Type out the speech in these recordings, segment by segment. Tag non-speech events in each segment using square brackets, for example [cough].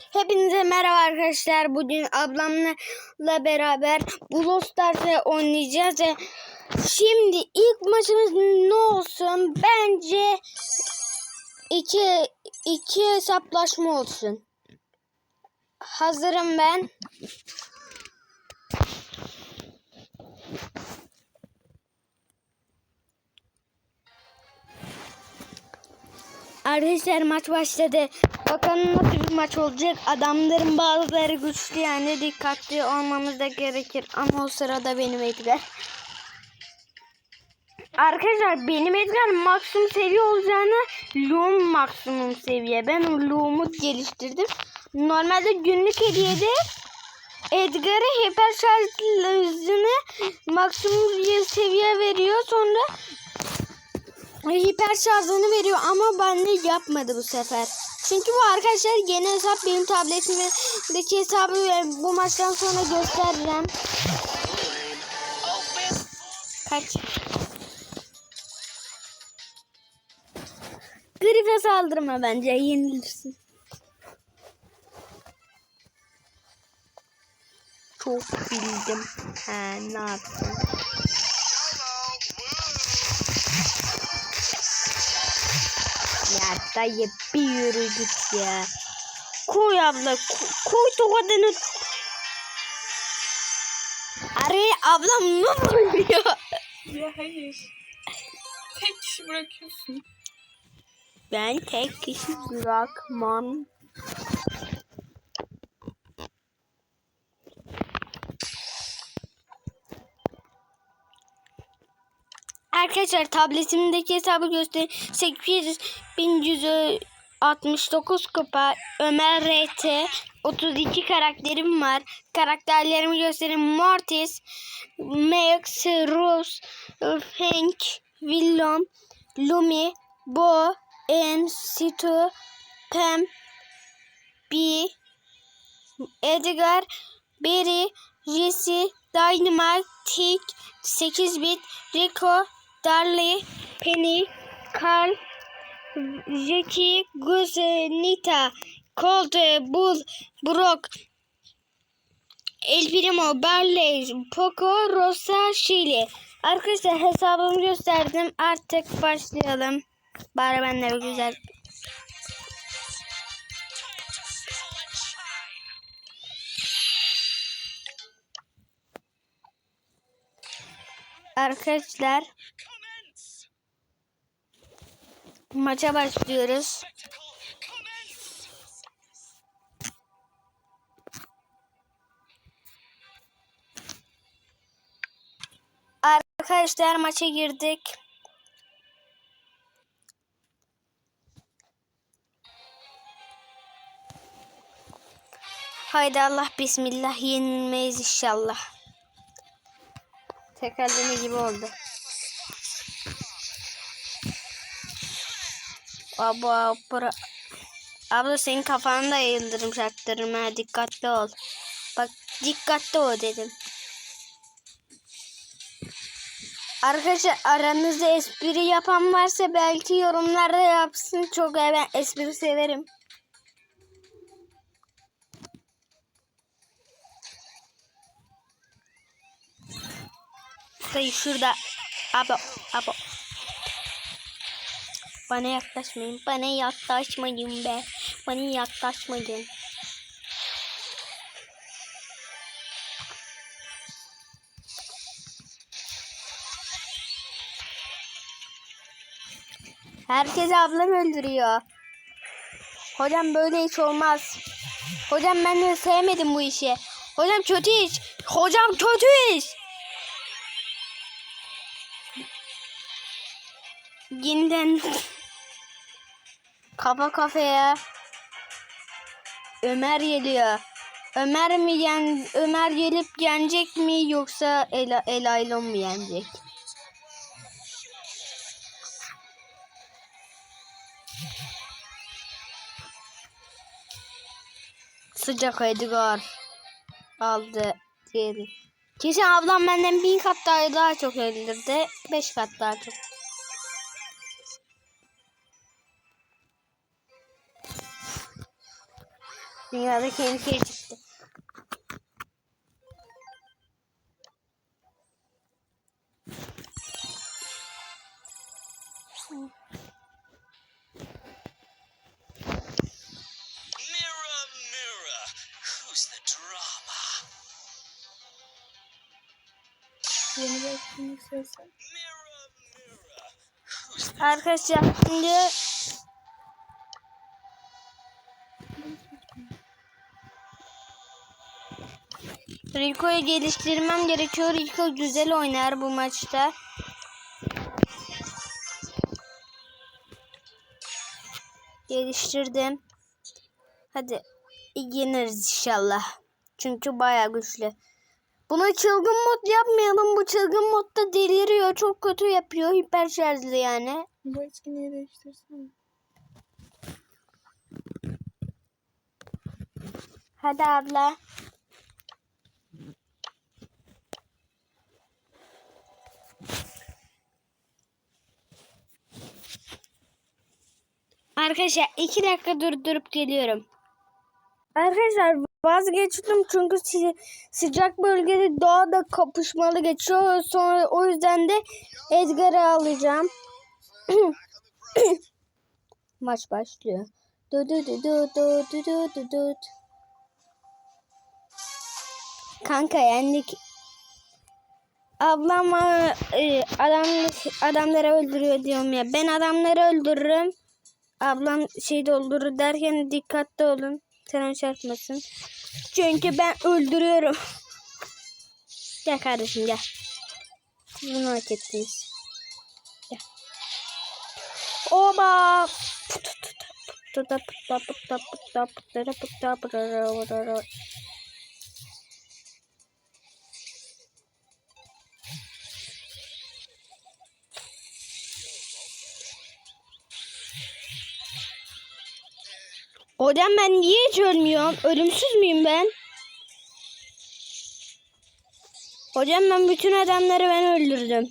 Hepinize merhaba arkadaşlar. Bugün ablamla beraber Brawl Stars'ı oynayacağız. Şimdi ilk maçımız ne olsun? Bence iki, iki hesaplaşma olsun. Hazırım ben. Arkadaşlar maç başladı. Bakalım nasıl bir maç olacak. Adamların bazıları güçlü yani dikkatli olmamız da gerekir. Ama o sırada benim Edgar. Arkadaşlar benim Edgar maksimum seviye olacağını Loom maksimum seviye. Ben Loom'u geliştirdim. Normalde günlük hediyede Edgar'ı hiper şarj hızını maksimum seviye veriyor. Sonra hiper şarjını veriyor ama ben de yapmadı bu sefer. Çünkü bu arkadaşlar yeni hesap benim tabletimdeki hesabı bu maçtan sonra göstereceğim. Kaç? Grife saldırma bence yenilirsin. Çok bildim. He ne yaptın? Dayı bir yürü git ya. Koy abla ko- koy tokadını. Araya ablam ne vuruyor? Ya hayır. Tek kişi bırakıyorsun. Ben tek kişi bırakmam. Arkadaşlar tabletimdeki hesabı göster 8169 kupa Ömer RT 32 karakterim var. Karakterlerimi göstereyim. Mortis, Max, Rose, Hank, Willem, Lumi, Bo, En, Situ, Pam, B, Edgar, Barry, Jesse, Dynamite, Tick, 8 bit, Rico, Darly, Penny, Carl, Jackie, Gus, Nita, Colt, Bull, Brock, El Primo, Barley, Poco, Rosa, Şili. Arkadaşlar hesabımı gösterdim. Artık başlayalım. Bari ben de güzel. Arkadaşlar maça başlıyoruz. Arkadaşlar maça girdik. Haydi Allah bismillah yenilmeyiz inşallah. Tekerleme gibi oldu. Abla, bura... Abla senin kafanı da yıldırım çaktırma dikkatli ol. Bak dikkatli ol dedim. Arkadaşlar aranızda espri yapan varsa belki yorumlarda yapsın. Çok ben espri severim. Dayı şurada. Abo, abo. Bana yaklaşmayın. Bana yaklaşmayın be. Bana yaklaşmayın. Herkes ablam öldürüyor. Hocam böyle hiç olmaz. Hocam ben de sevmedim bu işi. Hocam kötü iş. Hocam kötü iş. Yeniden kafa kafaya Ömer geliyor. Ömer mi yen Ömer gelip yenecek mi yoksa El Elaylon mu yenecek? Sıcak Edgar aldı diğeri. Kesin ablam benden bin kat daha, daha çok öldürdü. Beş kat daha çok. Dünyada tehlikeye şey çıktı. Yeni bir etkinlik Arkadaşlar şimdi Rico'yu geliştirmem gerekiyor. Rico güzel oynar bu maçta. Geliştirdim. Hadi yeniriz inşallah. Çünkü bayağı güçlü. Buna çılgın mod yapmayalım. Bu çılgın modda deliriyor. Çok kötü yapıyor. Hiper şarjlı yani. Bu etkinliği değiştirsene. Hadi abla. Arkadaşlar iki dakika durdurup geliyorum. Arkadaşlar vazgeçtim çünkü sı- sıcak bölgede doğada kapışmalı geçiyor. Sonra o yüzden de Edgar'ı alacağım. [clears throat] Maç başlıyor. Du du du du du du du du du. Kanka yendik. Ablam e, adam adamları öldürüyor diyorum ya. Ben adamları öldürürüm. Ablam şey doldurur derken dikkatli olun. Tren çarpmasın. Çünkü ben öldürüyorum. Gel kardeşim gel. Bunu hak ettiniz. Gel. Oba. Hocam ben niye hiç ölmüyorum? Ölümsüz müyüm ben? Hocam ben bütün adamları ben öldürdüm.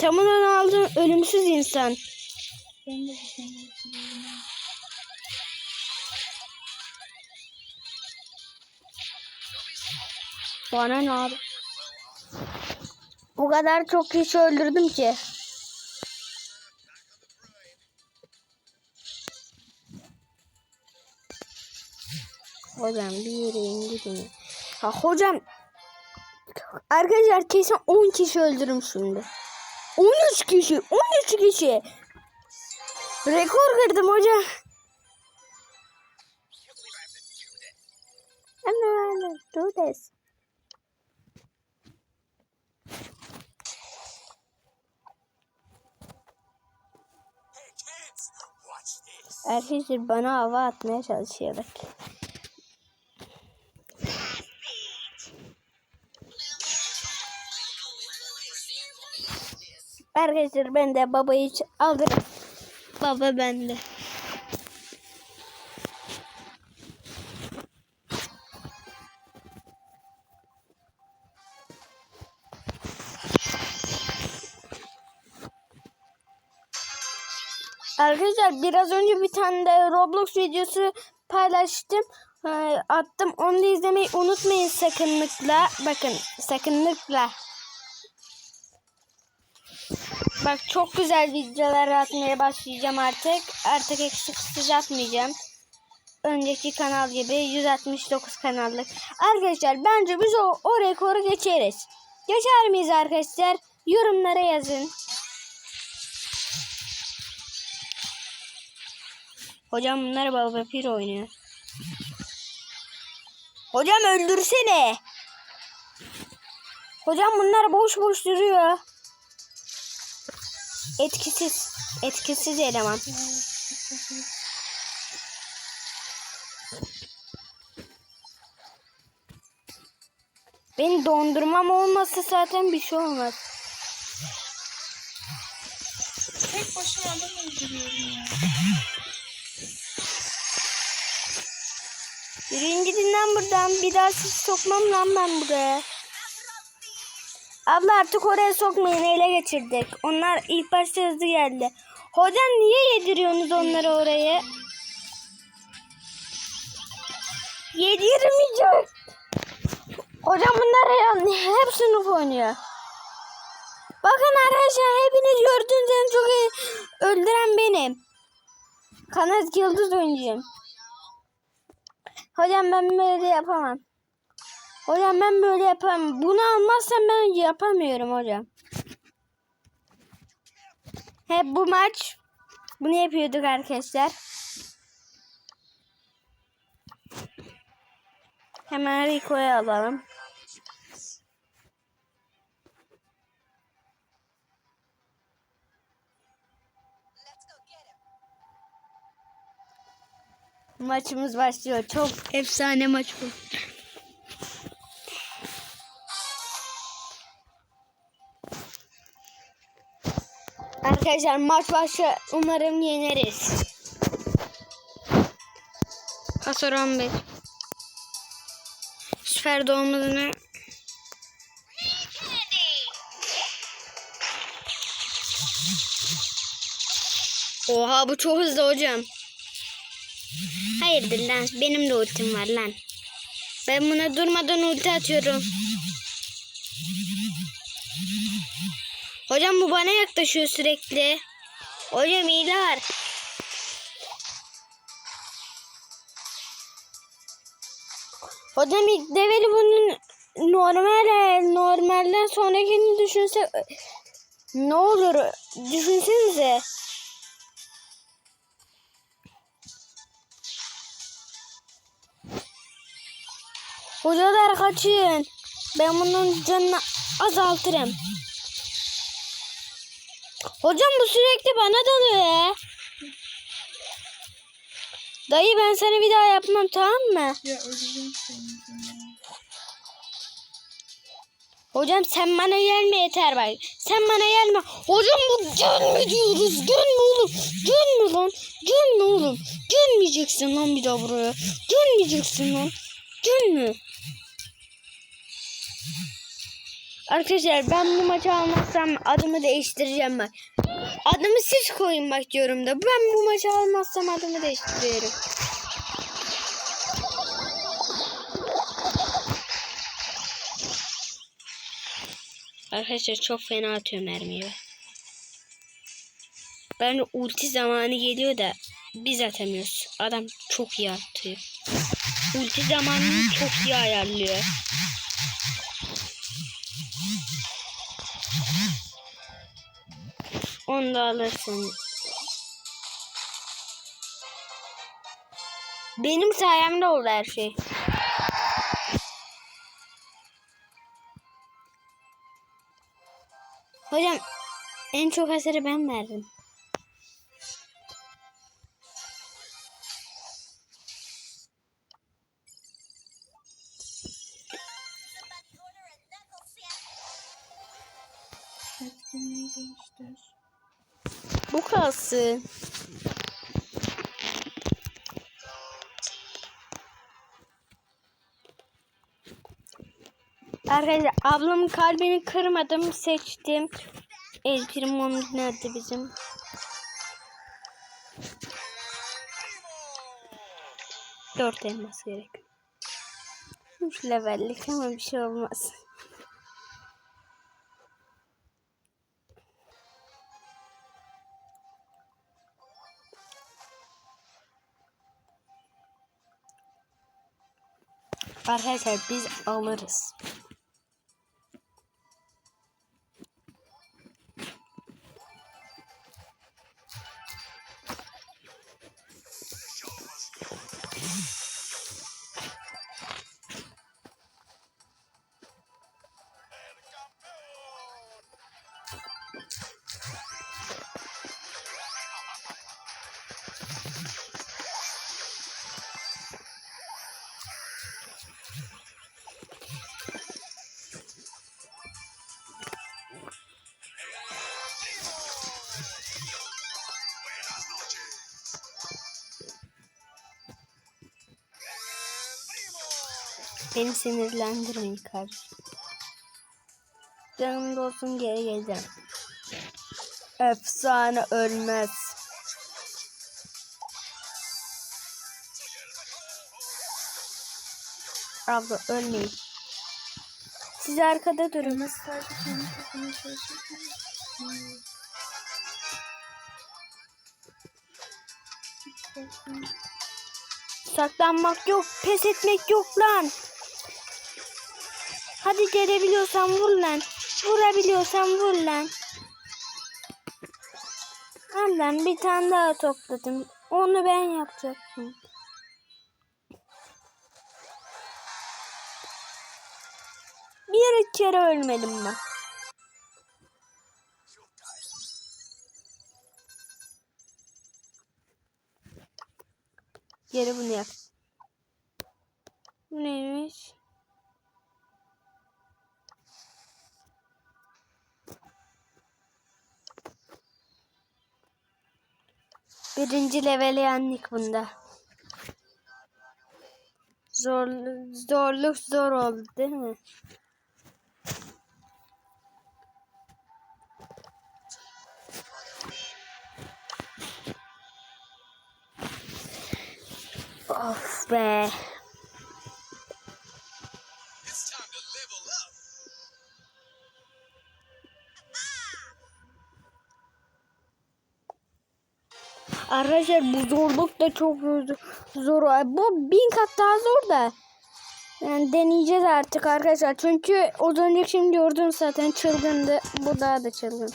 Tamından aldım ölümsüz insan. Bana ne abi? O kadar çok kişi öldürdüm ki. Hocam bir yere gidin. Ha hocam Arkadaşlar kesin 10 kişi öldürüm şimdi. 13 kişi, 13 kişi. Rekor kırdım hocam. I'm gonna do this. Arkadaşlar bana hava atmaya çalışıyorlar. Arkadaşlar ben de babayı alırım. Baba bende. Arkadaşlar biraz önce bir tane de Roblox videosu paylaştım. Ee, attım. Onu da izlemeyi unutmayın sakınlıkla. Bakın sakınlıkla. Bak çok güzel videolar atmaya başlayacağım artık. Artık eksiksiz atmayacağım. Önceki kanal gibi 169 kanallık. Arkadaşlar bence biz o, o rekoru geçeriz. Geçer miyiz arkadaşlar? Yorumlara yazın. Hocam bunlar baba pir oynuyor. Hocam öldürsene. Hocam bunlar boş boş duruyor. Etkisiz. Etkisiz eleman. Benim dondurmam olmasa zaten bir şey olmaz. Tek başıma adam öldürüyorum ya. Lan buradan. Bir daha sizi sokmam lan ben buraya. Abla artık oraya sokmayın. Ele geçirdik. Onlar ilk başta hızlı geldi. Hocam niye yediriyorsunuz onları oraya? Yedirmeyecek. Hocam bunlar hep sınıf oynuyor. Bakın arkadaşlar hepiniz gördüğünüz en çok iyi öldüren benim. Kanat yıldız oyuncuyum. Hocam ben böyle yapamam. Hocam ben böyle yapamam. Bunu almazsam ben yapamıyorum hocam. Hep bu maç bunu yapıyorduk arkadaşlar. Hemen Rico'yu alalım. Maçımız başlıyor. Çok efsane maç bu. Arkadaşlar maç başlıyor. Umarım yeneriz. Hasar 15. Süper doğumunu Oha bu çok hızlı hocam. Hayırdır lan benim de ultim var lan. Ben buna durmadan ulti atıyorum. Hocam bu bana yaklaşıyor sürekli. Hocam var. Hocam ilk develi bunun normal normalden sonrakini düşünse ne olur düşünsenize. Hocalar kaçın. Ben bunun canını azaltırım. Hocam bu sürekli bana dalıyor ya. Dayı ben sana bir daha yapmam tamam mı? Ya öleceğim. Hocam sen bana gelme yeter bak. Sen bana gelme. Hocam bu gelme diyoruz. Gelme oğlum. Gelme lan. Gelme oğlum. Gelmeyeceksin lan bir daha buraya. Gelmeyeceksin lan. Gelme. Arkadaşlar ben bu maçı almazsam adımı değiştireceğim bak. Adımı siz koyun bak diyorum da. Ben bu maçı almazsam adımı değiştiriyorum. Arkadaşlar çok fena atıyor mermiyi. Ben ulti zamanı geliyor da biz atamıyoruz. Adam çok iyi atıyor. Ulti zamanını çok iyi ayarlıyor. Onu da alırsın. Benim sayemde oldu her şey. Hocam en çok hasarı ben verdim. Bu kalsın. Arkadaşlar ablamın kalbini kırmadım seçtim. El Primo'muz nerede bizim? Dört elmas gerek. Üç levellik ama bir şey olmaz. Arkadaşlar biz alırız. Beni sinirlendirmeyin kardeşim. Canım olsun geri geleceğim. Efsane ölmez. Abla ölmeyin. Siz arkada durun. Saklanmak yok, pes etmek yok lan. Hadi gelebiliyorsan vur lan. Vurabiliyorsan vur lan. Lan bir tane daha topladım. Onu ben yapacaktım. Bir kere ölmedim ben. Geri bunu yap. Neymiş? Birinci level yendik bunda. Zorluk, zorluk zor oldu değil mi? Of be. Arkadaşlar bu zorluk da çok zor. Bu bin kat daha zor da. Yani deneyeceğiz artık arkadaşlar. Çünkü o önce şimdi gördün zaten çılgındı. Bu daha da çılgın.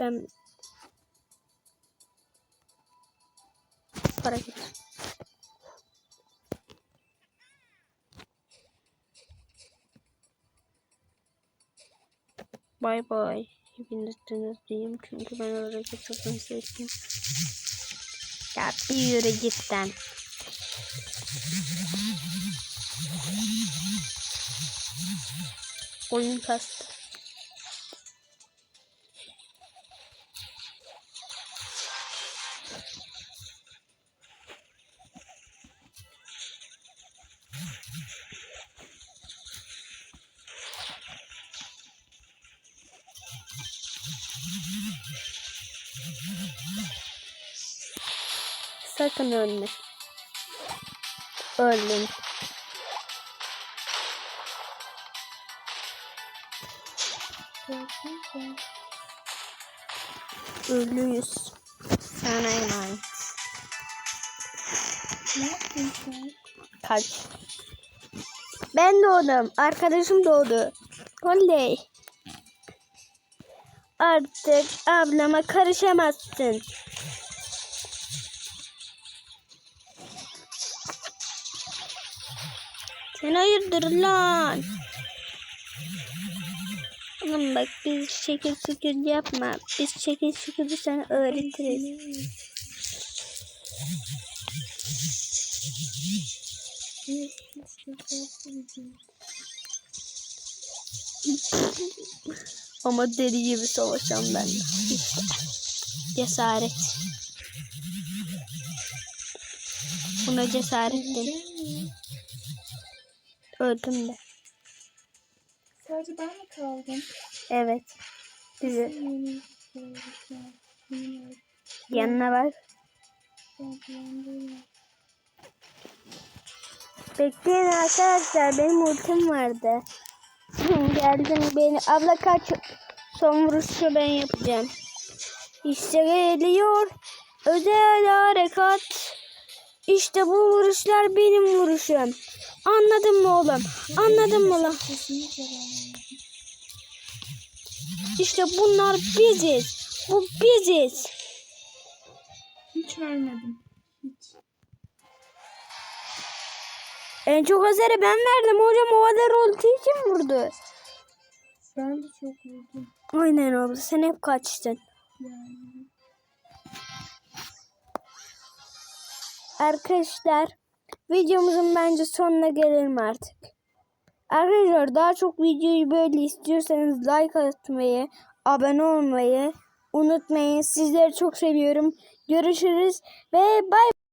Ben para git. Bay bay. Hepiniz diyeyim çünkü ben oradaki çok seçtim. Ya bir yürü cidden. Oyun kastı. Sakın ölme. Öldüm. Ölüyüz. Sana emanet. Kaç. Ben doğdum. Arkadaşım doğdu. Oley. Artık ablama karışamazsın. Sen hayırdır lan? Oğlum bak biz şekil şekil yapma. Biz şekil şekil sana öğretiriz. Ama deli gibi savaşan ben. Cesaret. Buna cesaret değil. Öldüm de. Sadece ben mi kaldım? Evet. Bizi yanına bak. Bekleyin arkadaşlar. Benim ultim vardı. Geldim beni. Abla kaç. Son vuruşu ben yapacağım. İşte geliyor. Özel harekat. İşte bu vuruşlar benim vuruşum. Anladın mı oğlum? Anladın mı lan? İşte bunlar biziz. Bu biziz. Hiç ölmedim. Hiç. En çok hasarı ben verdim hocam. O kadar ulti kim vurdu? Ben de çok vurdum. Aynen abla sen hep kaçtın. Yani. Arkadaşlar videomuzun bence sonuna gelelim artık. Arkadaşlar daha çok videoyu böyle istiyorsanız like atmayı, abone olmayı unutmayın. Sizleri çok seviyorum. Görüşürüz ve bay